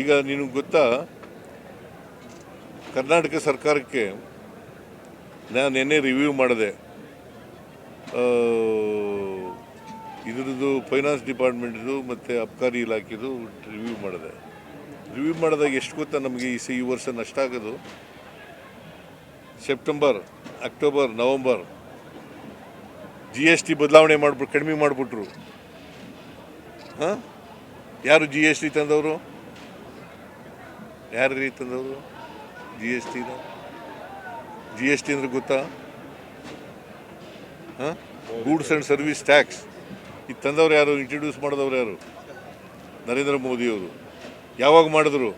ಈಗ ನಿನಗೆ ಗೊತ್ತಾ, ಕರ್ನಾಟಕ ಸರ್ಕಾರಕ್ಕೆ ನಾನು ನಿನ್ನೆ ರಿವ್ಯೂ ಮಾಡಿದೆ. ಇದರದ್ದು ಫೈನಾನ್ಸ್ ಡಿಪಾರ್ಟ್ಮೆಂಟ್ದು ಮತ್ತು ಅಬ್ಕಾರಿ ಇಲಾಖೆದು ರಿವ್ಯೂ ಮಾಡಿದೆ. ರಿವ್ಯೂ ಮಾಡಿದಾಗ ಎಷ್ಟು ಗೊತ್ತಾ ನಮಗೆ ಈ ಸಿ, ಈ ವರ್ಷ ನಷ್ಟ ಆಗೋದು? September October November G S T ಬದಲಾವಣೆ ಮಾಡ್ಬಿಟ್ಟು ಕಡಿಮೆ ಮಾಡಿಬಿಟ್ರು. ಹಾಂ? ಯಾರು ಜಿ ಎಸ್ ಟಿ ತಂದವರು? ಯಾರು ರೀ ತಂದವರು ಜಿ ಎಸ್ ಟಿನ ಜಿ ಎಸ್ ಟಿ ಅಂದ್ರೆ ಗೊತ್ತಾ? ಹಾಂ? ಗೂಡ್ಸ್ ಆ್ಯಂಡ್ ಸರ್ವಿಸ್ ಟ್ಯಾಕ್ಸ್ ಇದು ತಂದವ್ರು ಯಾರು? ಇಂಟ್ರಡ್ಯೂಸ್ ಮಾಡಿದವ್ರು ಯಾರು? ನರೇಂದ್ರ ಮೋದಿಯವರು. ಯಾವಾಗ ಮಾಡಿದ್ರು?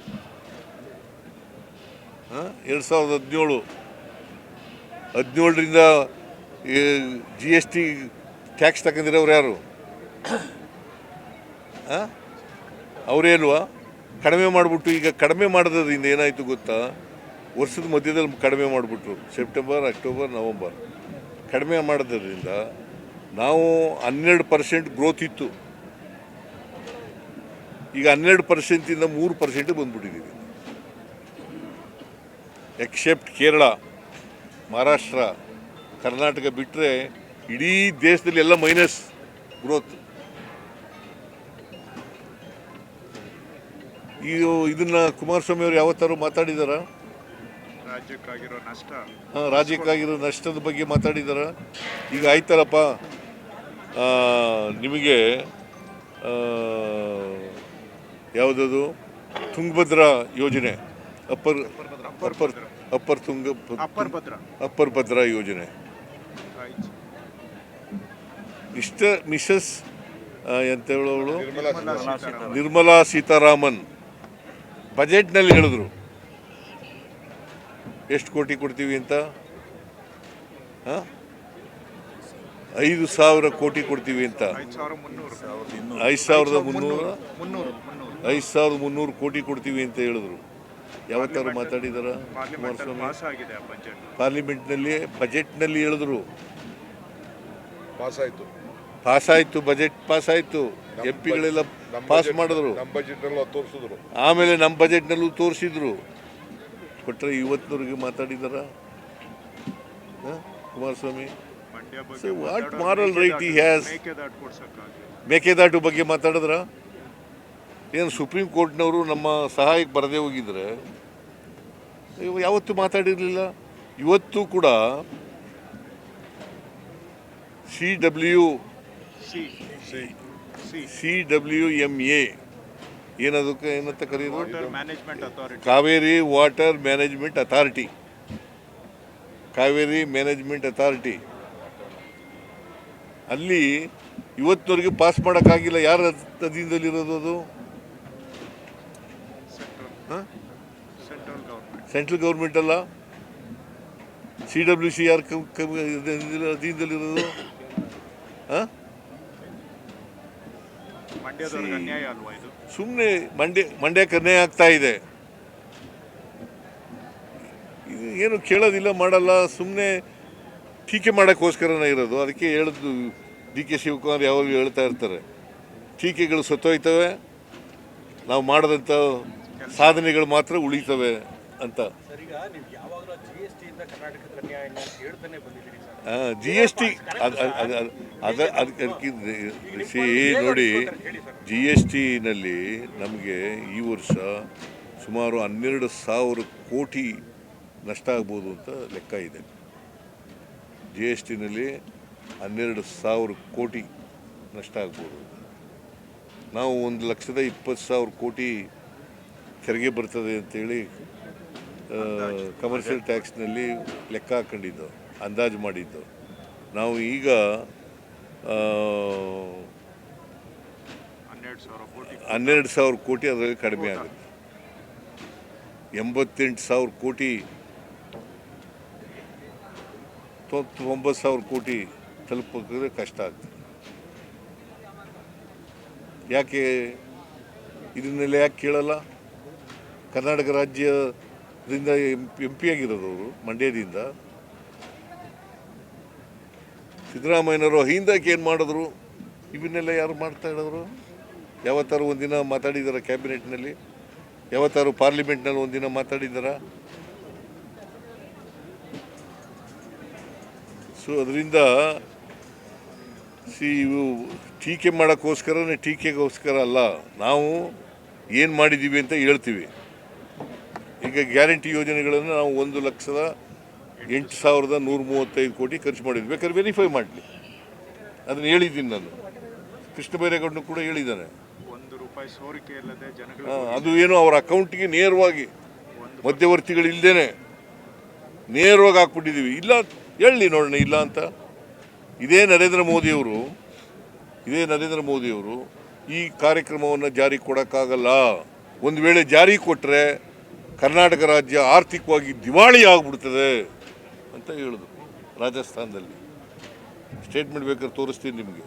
ಹಾಂ? ಎರಡು ಸಾವಿರದ ಹದಿನೇಳು. ಹದಿನೇಳರಿಂದ ಜಿ ಎಸ್ ಟಿ ಟ್ಯಾಕ್ಸ್ ತಗೊಂಡಿರೋರು ಯಾರು? ಹಾಂ? ಅವರೇ ಅಲ್ವಾ? ಕಡಿಮೆ ಮಾಡಿಬಿಟ್ಟು, ಈಗ ಕಡಿಮೆ ಮಾಡೋದ್ರಿಂದ ಏನಾಯಿತು ಗೊತ್ತಾ? ವರ್ಷದ ಮಧ್ಯದಲ್ಲಿ ಕಡಿಮೆ ಮಾಡಿಬಿಟ್ರು. ಸೆಪ್ಟೆಂಬರ್ ಅಕ್ಟೋಬರ್ ನವಂಬರ್ ಕಡಿಮೆ ಮಾಡೋದ್ರಿಂದ ನಾವು ಹನ್ನೆರಡು ಪರ್ಸೆಂಟ್ ಗ್ರೋತ್ ಇತ್ತು. ಈಗ ಹನ್ನೆರಡು ಪರ್ಸೆಂಟಿಂದ ಮೂರು ಪರ್ಸೆಂಟ್ ಬಂದ್ಬಿಟ್ಟಿದ್ದೀವಿ ಎಕ್ಸೆಪ್ಟ್ ಕೇರಳ, ಮಹಾರಾಷ್ಟ್ರ, ಕರ್ನಾಟಕ ಬಿಟ್ಟರೆ ಇಡೀ ದೇಶದಲ್ಲಿ ಎಲ್ಲ ಮೈನಸ್ ಗ್ರೋತ್ ಇದು ಇದನ್ನ ಕುಮಾರಸ್ವಾಮಿ ಅವರು ಯಾವತ್ತಾರು ಮಾತಾಡಿದಾರ? ರಾಜ್ಯಕ್ಕಾಗಿರೋ ನಷ್ಟ. ರಾಜ್ಯಕ್ಕಾಗಿರೋ ನಷ್ಟದ ಬಗ್ಗೆ ಮಾತಾಡಿದಾರ? ಈಗ ಆಯ್ತಾರಪ್ಪ ನಿಮಗೆ ಯಾವುದದು? ತುಂಗಭದ್ರಾ ಯೋಜನೆ. Upper upper upper Tunga upper Bhadra. Upper Bhadra ಯೋಜನೆ. ಇಷ್ಟ ಮಿಸಸ್ ಎಂತ ಹೇಳೋಳು ನಿರ್ಮಲಾ ಸೀತಾರಾಮನ್. ಬಜೆಟ್ನಲ್ಲಿ ಹೇಳಿದ್ರು. ಎಷ್ಟು ಕೋಟಿ ಕೊಡ್ತೀವಿ ಅಂತ? ಆ? ಐದು ಸಾವಿರ ಕೋಟಿ ಕೊಡ್ತೀವಿ ಅಂತ. ಐದು ಸಾವಿರ ಮುನ್ನೂರು ಐದು ಸಾವಿರದ ಮುನ್ನೂರ? ಐದು ಸಾವಿರದ ಮುನ್ನೂರು ಕೋಟಿ ಕೊಡ್ತೀವಿ ಅಂತ ಹೇಳಿದ್ರು. ಯಾವತ್ತಾರು ಮಾತಾಡಿದಾರ ಕುಮಾರಸ್ವಾಮಿ? ಪಾಸ್ ಆಗಿದೆ ಆ ಬಜೆಟ್. ಪಾರ್ಲಿಮೆಂಟ್ನಲ್ಲಿ ಬಜೆಟ್ನಲ್ಲಿ ಹೇಳಿದ್ರು. ಪಾಸ್ ಆಯ್ತು ಪಾಸ್ ಆಯ್ತು ಬಜೆಟ್ ಪಾಸ್ ಆಯ್ತು ಎಂ ಪಿಗಳೆಲ್ಲ ಪಾಸ್ ಮಾಡಿದ್ರು ನಮ್ಮ ಬಜೆಟ್ ಎಲ್ಲ ತೋರಿಸಿದ್ರು. ಆಮೇಲೆ ನಮ್ಮ ಬಜೆಟ್ನಲ್ಲೂ ತೋರಿಸಿದ್ರು. ಕೊಟ್ಟರೆ ಇವತ್ತಿನವ್ರಿಗೆ ಮಾತಾಡಿದಾರ? ಹ? ಕುಮಾರಸ್ವಾಮಿ? ರೈಟ್ ಮಾತಾಡೋದು moral ಮೇಕೆದಾಟು- ಬಗ್ಗೆ ಮಾತಾಡಿದ್ರ? ಏನು ಸುಪ್ರೀಂ ಕೋರ್ಟ್ನವರು ನಮ್ಮ ಸಹಾಯಕ್ಕೆ ಬರದೇ ಹೋಗಿದ್ರೆ ಯಾವತ್ತೂ ಮಾತಾಡಿರಲಿಲ್ಲ. ಇವತ್ತು ಕೂಡ C W C C C W M A ಏನದಕ್ಕೆ ಏನಂತ ಕರೆಯೋದು Cauvery water management authority Cauvery management authority ಅಲ್ಲಿ ಇವತ್ತಿನವರೆಗೆ ಪಾಸ್ ಮಾಡೋಕ್ಕಾಗಿಲ್ಲ. ಯಾರ ಅಧೀನದಲ್ಲಿರೋದು ಅದು? Central central government central government ಅಲ್ಲ? ಸಿ ಡಬ್ಲ್ಯೂ ಸಿ ಯಾರು ಅಧೀನದಲ್ಲಿರೋದು? ಹಾಂ ಮಂಡ್ಯದವ್ರಿಗೆ ಅನ್ಯಾಯ ಅಲ್ವಾ ಇದು ಸುಮ್ಮನೆ ಮಂಡ್ಯ ಮಂಡ್ಯಕ್ಕೆ ಅನ್ಯಾಯ ಆಗ್ತಾ ಇದೆ. ಇದು ಏನು ಕೇಳೋದಿಲ್ಲ ಮಾಡಲ್ಲ ಸುಮ್ಮನೆ ಟೀಕೆ ಮಾಡೋಕ್ಕೋಸ್ಕರನೇ ಇರೋದು. ಅದಕ್ಕೆ ಹೇಳಿದ್ದು ಡಿ ಕೆ ಶಿವಕುಮಾರ್ ಯಾವಾಗಲೂ ಹೇಳ್ತಾ ಇರ್ತಾರೆ. ಟೀಕೆಗಳು ಸತ್ತೋಯ್ತವೆ ನಾವು ಮಾಡಿದಂಥ ಸಾಧನೆಗಳು ಮಾತ್ರ ಉಳಿತವೆ ಅಂತ. ಸರ್ ನೀವು ಯಾವಾಗಲೂ ಜಿ ಎಸ್ ಟಿಯಿಂದ ಕರ್ನಾಟಕದ ಅನ್ಯಾಯ ಅಂತ ಹೇಳ್ತಾನೆ ಬಂದಿದ್ದೀರಿ ಸರ್. ಜಿ ಎಸ್ ಟಿ ಅದ ಅದಕ್ಕೆ ಸಿ ನೋಡಿ ಜಿ ಎಸ್ ಟಿನಲ್ಲಿ ನಮಗೆ ಈ ವರ್ಷ ಸುಮಾರು ಹನ್ನೆರಡು ಸಾವಿರ ಕೋಟಿ ನಷ್ಟ ಆಗ್ಬೋದು ಅಂತ ಲೆಕ್ಕ ಇದೆ. ಜಿ ಎಸ್ ಟಿನಲ್ಲಿ ಹನ್ನೆರಡು ಸಾವಿರ ಕೋಟಿ ನಷ್ಟ ಆಗ್ಬೋದು ನಾವು ಒಂದು ಲಕ್ಷದ ಇಪ್ಪತ್ತು ಸಾವಿರ ಕೋಟಿ ತೆರಿಗೆ ಬರ್ತದೆ ಅಂತೇಳಿ ಕಮರ್ಷಿಯಲ್ ಟ್ಯಾಕ್ಸ್ನಲ್ಲಿ ಲೆಕ್ಕ ಹಾಕೊಂಡಿದ್ದು, ಅಂದಾಜು ಮಾಡಿದ್ದು. ನಾವು ಈಗ ಹನ್ನೆರಡು ಸಾವಿರ ಕೋಟಿ. ಅದರಲ್ಲಿ ಕಡಿಮೆ ಆಗುತ್ತೆ. ಎಂಬತ್ತೆಂಟು ಸಾವಿರ ಕೋಟಿ ತೊಂಬ- ತೊಂಬತ್ತು ಸಾವಿರ ಕೋಟಿ ತಲುಪಕ್ಕೆ ಕಷ್ಟ ಆಗ್ತದೆ ಯಾಕೆ ಇದನ್ನೆಲ್ಲ ಯಾಕೆ ಕೇಳಲ್ಲ? ಕರ್ನಾಟಕ ರಾಜ್ಯದಿಂದ ಎಂ ಪಿ ಆಗಿರೋದು ಅವರು ಮಂಡ್ಯದಿಂದ ಸಿದ್ದರಾಮಯ್ಯನವರು ಹಿಂದಕ್ಕೆ ಏನು ಮಾಡಿದ್ರು? ಇವನ್ನೆಲ್ಲ ಯಾರು ಮಾಡ್ತಾ ಇರೋರು ಯಾವತ್ತಾರು ಒಂದಿನ ಮಾತಾಡಿದಾರ ಕ್ಯಾಬಿನೆಟ್ನಲ್ಲಿ? ಯಾವತ್ತಾರು ಪಾರ್ಲಿಮೆಂಟ್ನಲ್ಲಿ ಒಂದಿನ ಮಾತಾಡಿದಾರ? ಸೊ ಅದರಿಂದ ಸಿ, ಇವು ಟೀಕೆ ಮಾಡೋಕ್ಕೋಸ್ಕರನೇ ಟೀಕೆಗೋಸ್ಕರ ಅಲ್ಲ, ನಾವು ಏನು ಮಾಡಿದ್ದೀವಿ ಅಂತ ಹೇಳ್ತೀವಿ. ಈಗ ಗ್ಯಾರಂಟಿ ಯೋಜನೆಗಳನ್ನು ನಾವು ಒಂದು ಲಕ್ಷದ ಎಂಟು ಸಾವಿರದ ನೂರ ಮೂವತ್ತೈದು ಕೋಟಿ ಖರ್ಚು ಮಾಡಿದ್ವಿ. ಬೇಕಾದ್ರೆ ವೆರಿಫೈ ಮಾಡಲಿ. ಅದನ್ನು ಹೇಳಿದ್ದೀನಿ ನಾನು. ಕೃಷ್ಣ ಬೈರೇಗೌಡನು ಕೂಡ ಹೇಳಿದ್ದಾನೆ. ಒಂದು ರೂಪಾಯಿ ಸೋರಿಕೆ ಇಲ್ಲದೆ ಜನಗಳ ಆ, ಅದು ಏನು ಅವರ ಅಕೌಂಟಿಗೆ ನೇರವಾಗಿ ಮಧ್ಯವರ್ತಿಗಳು ಇಲ್ಲದೇನೆ ನೇರವಾಗಿ ಹಾಕ್ಬಿಟ್ಟಿದ್ದೀವಿ. ಇಲ್ಲ ಹೇಳಿ ನೋಡೋಣ ಇಲ್ಲ ಅಂತ. ಇದೇ ನರೇಂದ್ರ ಮೋದಿಯವರು ಇದೇ ನರೇಂದ್ರ ಮೋದಿಯವರು ಈ ಕಾರ್ಯಕ್ರಮವನ್ನು ಜಾರಿ ಕೊಡೋಕ್ಕಾಗಲ್ಲ. ಒಂದು ವೇಳೆ ಜಾರಿ ಕೊಟ್ಟರೆ ಕರ್ನಾಟಕ ರಾಜ್ಯ ಆರ್ಥಿಕವಾಗಿ ದಿವಾಳಿ ಆಗಿಬಿಡ್ತದೆ ಅಂತ ಹೇಳಿದ್ರು ರಾಜಸ್ಥಾನದಲ್ಲಿ. ಸ್ಟೇಟ್ಮೆಂಟ್ ಬೇಕಾದ್ರೆ ತೋರಿಸ್ತೀನಿ ನಿಮಗೆ.